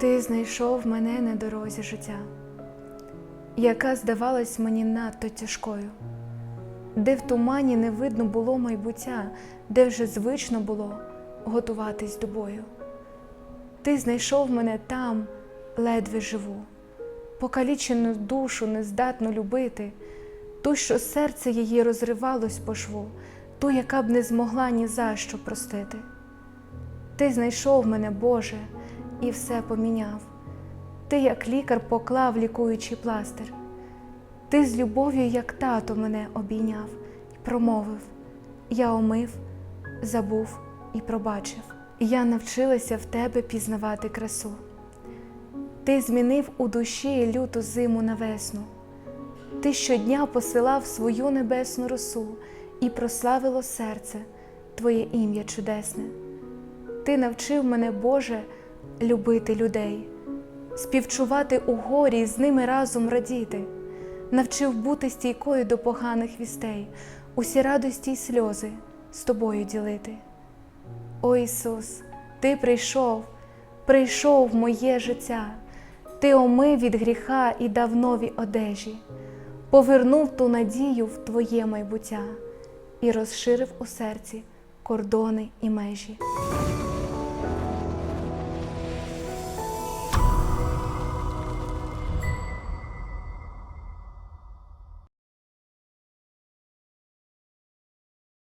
Ти знайшов мене на дорозі життя, яка здавалась мені надто тяжкою, де в тумані не видно було майбуття, де вже звично було готуватись до бою. Ти знайшов мене там, ледве живу, покалічену душу нездатну любити, ту, що серце її розривалось по шву, ту, яка б не змогла ні за що простити. Ти знайшов мене, Боже, і все поміняв. Ти, як лікар, поклав лікуючий пластир. Ти з любов'ю, як тато, мене обійняв і промовив: Я омив, забув і пробачив. Я навчилася в тебе пізнавати красу. Ти змінив у душі люту зиму на весну. Ти щодня посилав свою небесну росу і прославило серце Твоє ім'я чудесне. Ти навчив мене, Боже, любити людей, співчувати у горі і з ними разом радіти, навчив бути стійкою до поганих вістей, усі радості й сльози з тобою ділити. О Ісус, Ти прийшов, прийшов в моє життя, Ти омив від гріха і дав нові одежі, повернув ту надію в Твоє майбуття і розширив у серці кордони і межі.